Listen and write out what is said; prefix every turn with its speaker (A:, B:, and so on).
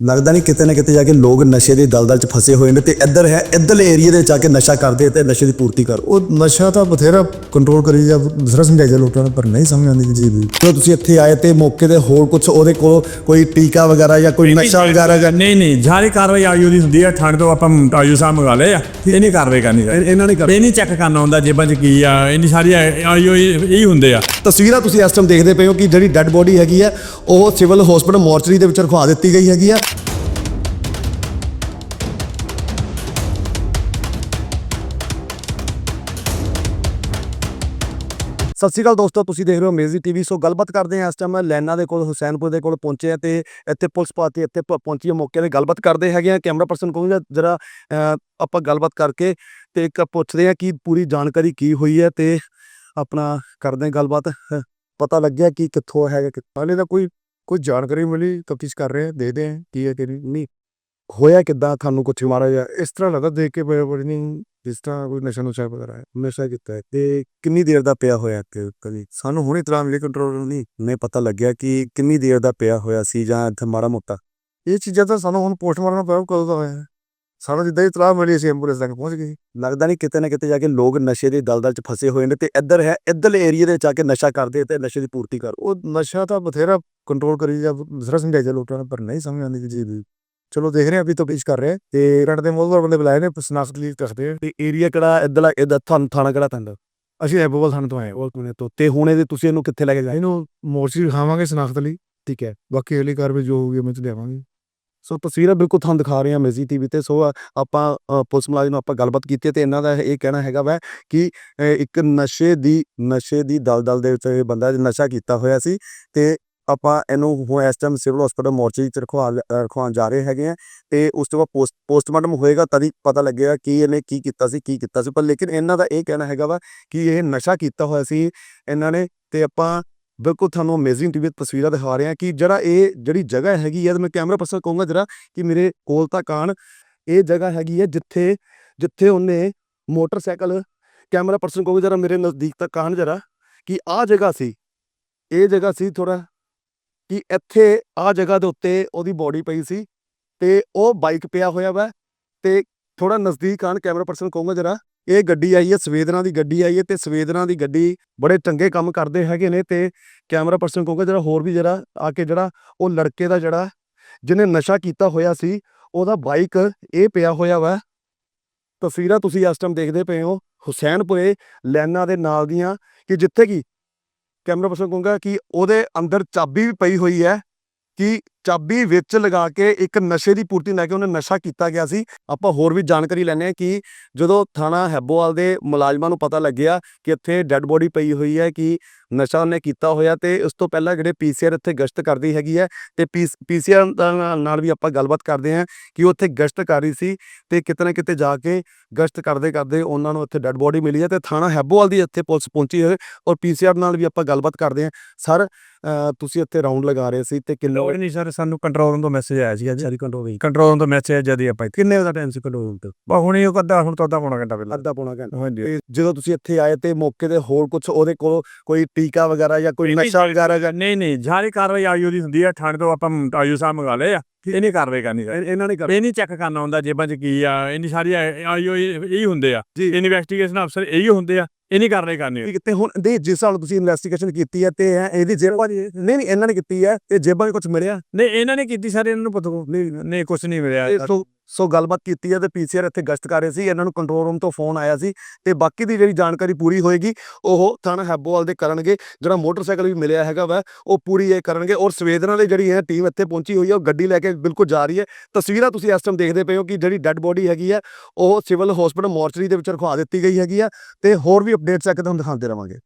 A: ਲੱਗਦਾ ਨਹੀਂ ਕਿਤੇ ਨਾ ਕਿਤੇ ਜਾ ਕੇ ਲੋਕ ਨਸ਼ੇ ਦੇ ਦਲਦਲ 'ਚ ਫਸੇ ਹੋਏ ਨੇ ਤੇ ਇੱਧਰ ਹੈ ਇੱਧਰਲੇ ਏਰੀਆ ਦੇ ਜਾ ਕੇ ਨਸ਼ਾ ਕਰਦੇ ਤੇ ਨਸ਼ੇ ਦੀ ਪੂਰਤੀ ਕਰ।
B: ਉਹ ਨਸ਼ਾ ਤਾਂ ਬਥੇਰਾ ਕੰਟਰੋਲ ਕਰੀ ਜਾ ਦੂਸਰਾ ਸਮਝਾਈ ਜਾ ਲੋਕਾਂ ਨੂੰ ਪਰ ਨਹੀਂ ਸਮਝ ਆਉਂਦੀ ਜੀ ਵੀ
A: ਜਦੋਂ ਤੁਸੀਂ ਇੱਥੇ ਆਏ ਤੇ ਮੌਕੇ ਤੇ ਹੋਰ ਕੁਝ ਉਹਦੇ ਕੋਲ ਕੋਈ ਟੀਕਾ ਵਗੈਰਾ ਜਾਂ ਕੋਈ ਨਸ਼ਾ ਵਗੈਰਾ ਜਾਂ
C: ਨਹੀਂ ਨਹੀਂ ਜਾਰੀ ਕਾਰਵਾਈ ਆਯੂ ਦੀ ਹੁੰਦੀ ਹੈ ਠੰਡ ਤੋਂ ਆਪਾਂ ਆਯੂ ਸਾਹਿਬ ਮੰਗਾ ਲਏ ਆ ਇਹ ਨਹੀਂ ਕਾਰਵਾਈ ਕਰਨੀ
A: ਇਹ- ਇਹਨਾਂ ਨੇ ਕਰ
C: ਇਹ ਨਹੀਂ ਚੈੱਕ ਕਰਨਾ ਹੁੰਦਾ ਜੇਬਾਂ 'ਚ ਕੀ ਆ ਇੰਨੀ ਸਾਰੀ ਆਯੂ ਹੀ ਹੁੰਦੇ ਆ।
A: ਤਸਵੀਰਾਂ ਤੁਸੀਂ ਇਸ ਟਾਈਮ ਦੇਖਦੇ ਪਏ ਹੋ ਕਿ ਜਿਹੜੀ ਡੈੱਡ ਬੋਡੀ ਹੈਗੀ ਆ ਉਹ ਸਿਵਲ ਹਸਪੀਟਲ ਮੋਰਚਰੀ ਦੇ ਵਿੱਚ ਰਖਵਾ ਦਿੱਤੀ ਗਈ ਹੈਗੀ ਆ ਸਤਿ ਸ਼੍ਰੀ ਅਕਾਲ ਦੋਸਤੋ, ਤੁਸੀਂ ਦੇਖ ਰਹੇ ਹੋ ਮੇਜ਼ੀ ਟੀਵੀ ਸੋ ਗੱਲਬਾਤ ਕਰਦੇ ਹਾਂ ਇਸ ਟਾਈਮ ਲੈਨਾ ਦੇ ਕੋਲ, ਹੁਸੈਨਪੁਰ ਦੇ ਕੋਲ ਪਹੁੰਚੇ ਆ ਤੇ ਇੱਥੇ ਪੁਲਿਸ ਪਾਰਟੀ ਇੱਥੇ ਪ- ਪਹੁੰਚੀ ਹੈ ਮੌਕੇ ਤੇ ਗੱਲਬਾਤ ਕਰਦੇ ਹੈਗੇ ਆ ਕੈਮਰਾ ਪਰਸਨ ਕਹੂੰਗਾ ਜਰਾ ਆਪਾਂ ਗੱਲਬਾਤ ਕਰਕੇ ਤੇ ਇੱਕ ਪੁੱਛਦੇ ਆ ਕਿ ਪੂਰੀ ਜਾਣਕਾਰੀ ਕੀ ਹੋਈ ਹੈ ਤੇ ਆਪਣਾ ਕਰਦੇ ਹਾਂ ਗੱਲਬਾਤ। ਪਤਾ ਲੱਗਿਆ ਕਿ ਕਿੱਥੋਂ ਹੈਗਾ, ਕਿ
B: ਹਾਲੇ ਤਾਂ ਕੋਈ ਕੋਈ ਜਾਣਕਾਰੀ ਮਿਲੀ, ਤਫਤੀਸ਼ ਕਰ ਰਹੇ ਆ ਦੇਖਦੇ ਆ ਕੀ ਹੈ, ਕਿ ਨਹੀਂ।
A: ਹੋਇਆ ਕਿੱਦਾਂ, ਤੁਹਾਨੂੰ ਕੁਝ ਮਾਰਾ ਜਾਂ
B: ਇਸ ਤਰ੍ਹਾਂ ਲੱਗਾ ਦੇਖ ਕੇ ਬੜੀ ਨਹੀਂ ਜਿਸ ਤਰ੍ਹਾਂ ਕੋਈ ਨਸ਼ਾ ਨੁਸ਼ਾ ਵਗੈਰਾ ਹੈ,
A: ਨਸ਼ਾ ਕੀਤਾ ਹੈ। ਤੇ ਕਿੰਨੀ ਦੇਰ ਦਾ ਪਿਆ ਹੋਇਆ ਕਿ ਕਦੀ?
B: ਸਾਨੂੰ ਹੁਣੇ ਇਤਲਾਹ ਮਿਲੀ ਕੰਟਰੋਲ ਨਹੀਂ
A: ਨਹੀਂ ਪਤਾ ਲੱਗਿਆ ਕਿ ਕਿੰਨੀ ਦੇਰ ਦਾ ਪਿਆ ਹੋਇਆ ਸੀ ਜਾਂ ਇੱਥੇ ਮਾੜਾ ਮੋਟਾ।
B: ਇਹ ਚੀਜ਼ਾਂ ਤਾਂ ਸਾਨੂੰ ਹੁਣ ਪੋਸਟਮਾਰਟਮ ਪਿਆ ਕਦੋਂ ਦਾ ਹੋਇਆ? ਹੈ ਸਾਨੂੰ ਜਿੱਦਾਂ ਹੀ ਤਲਾਹ ਮਿਲੀ ਅਸੀਂ ਐਂਬੂਲੈਂਸ ਤੱਕ ਪਹੁੰਚ ਗਈ
A: ਲੱਗਦਾ ਨਹੀਂ ਕਿਤੇ ਨਾ ਕਿਤੇ ਜਾ ਕੇ ਲੋਕ ਨਸ਼ੇ ਦੇ ਦਲਦਲ 'ਚ ਫਸੇ ਹੋਏ ਨੇ ਤੇ ਇੱਧਰ ਹੈ, ਇੱਧਰਲੇ ਏਰੀਆ ਦੇ ਜਾ ਕੇ ਨਸ਼ਾ ਕਰਦੇ ਤੇ ਨਸ਼ੇ ਦੀ ਪੂਰਤੀ ਕਰ।
B: ਉਹ ਨਸ਼ਾ ਤਾਂ ਬਥੇਰਾ ਕੰਟਰੋਲ ਕਰੀ ਜਾ ਦੂਸਰਾ ਸਮਝਾਈ ਜਾ ਲੋਕਾਂ ਨੂੰ, ਪਰ ਨਹੀਂ ਸਮਝ ਆਉਂਦੀ ਜੀ ਚਲੋ ਦੇਖ ਰਹੇ ਆ ਅਭੀ ਤਫਤੀਸ਼ ਕਰ ਰਹੇ ਆ ਤੇ ਪਿੰਡ ਦੇ ਮੋਹਰ ਬੰਦੇ ਬੁਲਾਏ ਨੇ ਸਨਾਖਤ ਲਈ ਆ
A: ਤੇ ਏਰੀਆ ਕਿਹੜਾ ਇਹਦਾ ਤੁਹਾਨੂੰ ਥਾਣਾ ਕਿਹੜਾ ਪੈਂਦਾ?
B: ਅਸੀਂ ਐਬੋਵਲ ਥਾਣੇ ਤੋਂ ਆਏ ਉਹ
A: ਉਹ ਤੋਂ। ਤੇ ਹੁਣ ਇਹਦੇ ਤੁਸੀਂ ਇਹਨੂੰ ਕਿੱਥੇ ਲੈ ਕੇ ਜਾਏ?
B: ਇਹਨੂੰ ਮੋਰਚੀ ਦਿਖਾਵਾਂਗੇ ਸਨਾਖਤ ਲਈ।
A: ਠੀਕ ਹੈ।
B: ਬਾਕੀ ਅਗਲੀ ਕਾਰਵਾਈ ਜੋ ਹੋਊਗੀ ਮੈਂ ਤੇ ਲਿਆਵਾਂਗੇ।
A: ਸੋ ਤਸਵੀਰਾਂ ਬਿਲਕੁਲ ਤੁਹਾਨੂੰ ਦਿਖਾ ਰਹੇ ਹਾਂ ਮੇਜ਼ੀ ਟੀਵੀ ਤੇ। ਸੋ ਆਪਾਂ ਪੁਲਿਸ ਮੁਲਾਜ਼ਮ ਨਾਲ ਆਪਾਂ ਗੱਲਬਾਤ ਕੀਤੀ ਤੇ ਇਹਨਾਂ ਦਾ ਇਹ ਕਹਿਣਾ ਹੈਗਾ ਵਾ ਕਿ ਇੱਕ ਨਸ਼ੇ ਦੀ ਨਸ਼ੇ ਦੀ ਦਲਦਲ ਦੇ ਵਿੱਚ ਇਹ ਬੰਦਾ ਨਸ਼ਾ ਕੀਤਾ ਹੋਇਆ ਸੀ। ਤੇ ਆਪਾਂ ਇਹਨੂੰ ਹੁਣ ਇਸ ਟਾਈਮ ਸਿਵਲ ਹਸਪੀਟਲ ਮੋਰਚੇ ਚ ਰਖਵਾ ਲ- ਰਖਵਾਉਣ ਜਾ ਰਹੇ ਹੈਗੇ ਆ ਤੇ ਉਸ ਤੋਂ ਬਾਅਦ ਪੋਸਟ ਪੋਸਟਮਾਰਟਮ ਹੋਏਗਾ ਤਦ ਪਤਾ ਲੱਗੇਗਾ ਕਿ ਇਹਨੇ ਕੀ ਕੀਤਾ ਸੀ, ਕੀ ਕੀਤਾ ਸੀ। ਪਰ ਲੇਕਿਨ ਇਹਨਾਂ ਦਾ ਇਹ ਕਹਿਣਾ ਹੈਗਾ ਵਾ ਕਿ ਇਹ ਨਸ਼ਾ ਕੀਤਾ ਹੋਇਆ ਸੀ ਇਹਨਾਂ ਨੇ ਤੇ ਆਪਾਂ ਬਿਲਕੁਲ ਤੁਹਾਨੂੰ ਅਮੇਜ਼ਿੰਗ ਟੀਵੀ ਤਸਵੀਰਾਂ ਦਿਖਾ ਰਹੇ ਹਾਂ ਕਿ ਜਿਹੜਾ ਇਹ ਜਿਹੜੀ ਜਗ੍ਹਾ ਹੈਗੀ ਹੈ ਮੈਂ ਕੈਮਰਾ ਪਰਸਨ ਕਹੂੰਗਾ ਜਰਾ ਕਿ ਮੇਰੇ ਕੋਲ ਤੱਕ ਆਣ ਇਹ ਜਗ੍ਹਾ ਹੈਗੀ ਹੈ ਜਿੱਥੇ ਜਿੱਥੇ ਉਹਨੇ ਮੋਟਰਸਾਈਕਲ ਕੈਮਰਾ ਪਰਸਨ ਕਹੂੰਗਾ ਜਰਾ ਮੇਰੇ ਨਜ਼ਦੀਕ ਤੱਕ ਆਣ ਜਰਾ ਕਿ ਆਹ ਜਗ੍ਹਾ ਸੀ, ਇਹ ਜਗ੍ਹਾ ਸੀ ਥੋੜਾ ਕਿ ਇੱਥੇ ਆਹ ਜਗ੍ਹਾ ਦੇ ਉੱਤੇ ਉਹਦੀ ਬੋਡੀ ਪਈ ਸੀ ਤੇ ਉਹ ਬਾਈਕ ਪਿਆ ਹੋਇਆ ਵਾ ਤੇ ਥੋੜਾ ਨਜ਼ਦੀਕ ਆਣ ਕੈਮਰਾ ਪਰਸਨ ਕਹੂੰਗਾ ਜਰਾ, ਇਹ ਗੱਡੀ ਆਈ ਹੈ, ਸਵੇਦਨਾ ਦੀ ਗੱਡੀ ਆਈ ਹੈ ਤੇ ਸਵੇਦਨਾ ਦੀ ਗੱਡੀ ਬੜੇ ਚੰਗੇ ਕੰਮ ਕਰਦੇ ਹੈਗੇ ਨੇ ਤੇ ਕੈਮਰਾ ਪਰਸਨ ਕਹੂੰਗਾ ਜਰਾ ਹੋਰ ਵੀ ਜਰਾ ਆ ਕੇ ਜਿਹੜਾ ਉਹ ਲੜਕੇ ਦਾ ਜਿਹੜਾ ਜਿਹਨੇ ਨਸ਼ਾ ਕੀਤਾ ਹੋਇਆ ਸੀ, ਉਹਦਾ ਬਾਈਕ ਇਹ ਪਿਆ ਹੋਇਆ ਵਾ। ਤਸਵੀਰਾਂ ਤੁਸੀਂ ਇਸ ਟਾਈਮ ਦੇਖਦੇ ਪਏ ਹੋ, ਹੁਸੈਨਪੁਰੇ ਲੈਨਾ ਦੇ ਨਾਲ ਦੀਆਂ ਕਿ ਜਿੱਥੇ ਕੀ ਕੈਮਰਾ ਪਰਸਨ ਕਹੂੰਗਾ ਕਿ ਉਹਦੇ ਅੰਦਰ ਚਾਬੀ ਵੀ ਪਈ ਹੋਈ ਹੈ ਕਿ ਚਾਬੀ ਵਿੱਚ ਲਗਾ ਕੇ ਇੱਕ ਨਸ਼ੇ ਦੀ ਪੂਰਤੀ ਲੈ ਕੇ ਉਹਨੇ ਨਸ਼ਾ ਕੀਤਾ ਗਿਆ ਸੀ। ਆਪਾਂ ਹੋਰ ਵੀ ਜਾਣਕਾਰੀ ਲੈਣੇ ਆ ਕਿ ਜਦੋਂ ਥਾਣਾ ਹੈਬੋਵਾਲ ਦੇ ਮੁਲਾਜ਼ਮਾਂ ਨੂੰ ਪਤਾ ਲੱਗਿਆ ਕਿ ਇੱਥੇ ਡੈੱਡ ਬੋਡੀ ਪਈ ਹੋਈ ਹੈ ਕਿ ਨਸ਼ਾ ਉਹਨੇ ਕੀਤਾ ਹੋਇਆ ਤੇ ਉਸ ਤੋਂ ਪਹਿਲਾਂ ਜਿਹੜੇ ਪੀਸੀਆਰ ਇੱਥੇ ਗਸ਼ਤ ਕਰਦੀ ਹੈਗੀ ਹੈ ਤੇ ਪੀਸੀਆਰ ਨਾਲ ਵੀ ਆਪਾਂ ਗੱਲਬਾਤ ਕਰਦੇ ਹਾਂ ਕਿ ਉਹ ਉੱਥੇ ਗਸ਼ਤ ਕਰ ਰਹੀ ਸੀ ਤੇ ਕਿਤੇ ਨਾ ਕਿਤੇ ਜਾ ਕੇ ਗਸ਼ਤ ਕਰਦੇ ਕਰਦੇ ਉਹਨਾਂ ਨੂੰ ਇੱਥੇ ਡੈੱਡ ਬੋਡੀ ਮਿਲੀ ਹੈ ਤੇ ਥਾਣਾ ਹੈਬੋਵਾਲ ਦੀ ਇੱਥੇ ਪੁਲਿਸ ਪਹੁੰਚੀ ਹੈ ਔਰ ਪੀਸੀਆਰ ਨਾਲ ਵੀ ਆਪਾਂ ਗੱਲਬਾਤ ਕਰਦੇ ਹਾਂ। ਸਰ ਤੁਸੀਂ ਇੱਥੇ ਰਾਉਂਡ ਲਗਾ ਰਹੇ ਸੀ ਤੇ ਕਿੰਨੇ
C: ਨਹੀਂ ਸਰ ਸਾਨੂੰ ਕੰਟਰੋਲ ਰੂਮ ਤੋਂ ਮੈਸੇਜ ਆਇਆ ਸੀ ਅੱਜ
A: ਸਾਰੀ ਕੰਟਰੋਲ ਹੋਈ।
C: ਕੰਟਰੋਲ ਰੂਮ ਤੋਂ ਮੈਸੇਜ ਜਦ ਹੀ ਆਪਾਂ
A: ਕਿੰਨੇ ਦਾ ਟਾਈਮ ਸੀ ਕੰਟਰੋਲ ਤੇ?
C: ਬਾ ਹੁਣੇ ਉਹ ਅੱਧਾ ਹੁਣ ਤੋਂ ਅੱਧਾ ਪੌਣਾ ਘੰਟਾ ਪਹਿਲਾਂ।
A: ਅੱਧਾ ਪੌਣਾ ਘੰਟਾ।
C: ਹਾਂਜੀ।
A: ਤੇ ਜਦੋਂ ਤੁਸੀਂ ਇੱਥੇ ਆਏ ਤੇ ਮੌਕੇ ਤੇ ਹੋਰ ਕੁਝ ਉਹਦੇ ਕੋਲ ਕੋਈ ਟੀਕਾ ਵਗੈਰਾ ਜਾਂ ਕੋਈ ਨਸ਼ਾ ਵਗੈਰਾ ਜਾਂ
C: ਨਹੀਂ ਨਹੀਂ। ਜਾਰੀ ਕਾਰਵਾਈ ਆਯੂ ਦੀ ਹੁੰਦੀ ਹੈ ਠੰਡ ਤੋਂ ਆਪਾਂ ਆਯੂ ਸਾਹਿਬ ਮੰਗਾ ਲਏ ਆ। ਇਹ ਨਹੀਂ ਕਾਰਵਾਈ ਕਰਨੀ
A: ਇਹ- ਇਹਨਾਂ ਨੇ
C: ਇਹ ਨਹੀਂ ਚੈੱਕ ਕਰਨਾ ਹੁੰਦਾ ਜੇਬਾਂ 'ਚ ਕੀ ਆ। ਇੰਨੀ ਸਾਰੀ ਆਯੂ ਹੀ ਹੁੰਦੇ ਆ। ਇਨਵੈਸਟੀਗੇਸ਼ਨ ਅਫਸਰ ਇਹੀ ਹੁੰਦੇ ਆ। ਇਹ ਨਹੀਂ ਕਰਨੀ
A: ਵੀ ਕਿਤੇ ਹੁਣ ਦੇ ਜਿਸ ਸਾਲ ਤੁਸੀਂ ਇਨਵੈਸਟੀਗੇਸ਼ਨ ਕੀਤੀ ਹੈ ਤੇ ਇਹ- ਇਹਦੀ ਜੇਬਾਂ ਨਹੀਂ ਨਹੀਂ ਇਹਨਾਂ ਨੇ ਕੀਤੀ ਹੈ ਤੇ ਜੇਬਾਂ 'ਚ ਕੁਝ ਮਿਲਿਆ?
C: ਨਹੀਂ ਇਹਨਾਂ ਨੇ ਕੀਤੀ ਸਾਰੇ ਇਹਨਾਂ ਨੂੰ ਪਤਾ ਨਹੀਂ ਨਹੀਂ ਕੁਝ ਨਹੀਂ ਮਿਲਿਆ।
A: ਸੋ ਗੱਲਬਾਤ ਕੀਤੀ ਹੈ ਤੇ ਪੀਸੀਆਰ ਇੱਥੇ ਗਸ਼ਤ ਕਰ ਰਹੇ ਸੀ, ਇਹਨਾਂ ਨੂੰ ਕੰਟਰੋਲ ਰੂਮ ਤੋਂ ਫੋਨ ਆਇਆ ਸੀ ਤੇ ਬਾਕੀ ਦੀ ਜਿਹੜੀ ਜਾਣਕਾਰੀ ਪੂਰੀ ਹੋਏਗੀ, ਉਹ ਥਾਣਾ ਹੈਬੋਵਾਲ ਦੇ ਕਰਨਗੇ, ਜਿਹੜਾ ਮੋਟਰਸਾਈਕਲ ਵੀ ਮਿਲਿਆ ਹੈਗਾ ਵਾ, ਉਹ ਪੂਰੀ ਇਹ ਕਰਨਗੇ ਔਰ ਸਵੇਦਨਾ ਦੀ ਜਿਹੜੀ ਹੈ ਟੀਮ ਇੱਥੇ ਪਹੁੰਚੀ ਹੋਈ ਹੈ, ਉਹ ਗੱਡੀ ਲੈ ਕੇ ਬਿਲਕੁਲ ਜਾ ਰਹੀ ਹੈ। ਤਸਵੀਰਾਂ ਤੁਸੀਂ ਇਸ ਟਾਈਮ ਦੇਖਦੇ ਪਏ ਹੋ ਕਿ ਜਿਹੜੀ ਡੈੱਡ ਬੋਡੀ ਹੈਗੀ ਹੈ, ਉਹ ਸਿਵਲ ਹਸਪੀਟਲ ਮੋਰਚਰੀ ਦੇ ਵਿੱਚ ਰਖਵਾ ਦਿੱਤੀ ਗਈ ਹੈਗੀ ਆ ਤੇ ਹੋਰ ਵੀ ਅਪਡੇਟਸ ਆ ਕੇ ਤੁਹਾਨੂੰ ਦਿਖਾਉਂਦੇ ਰਵਾਂਗੇ।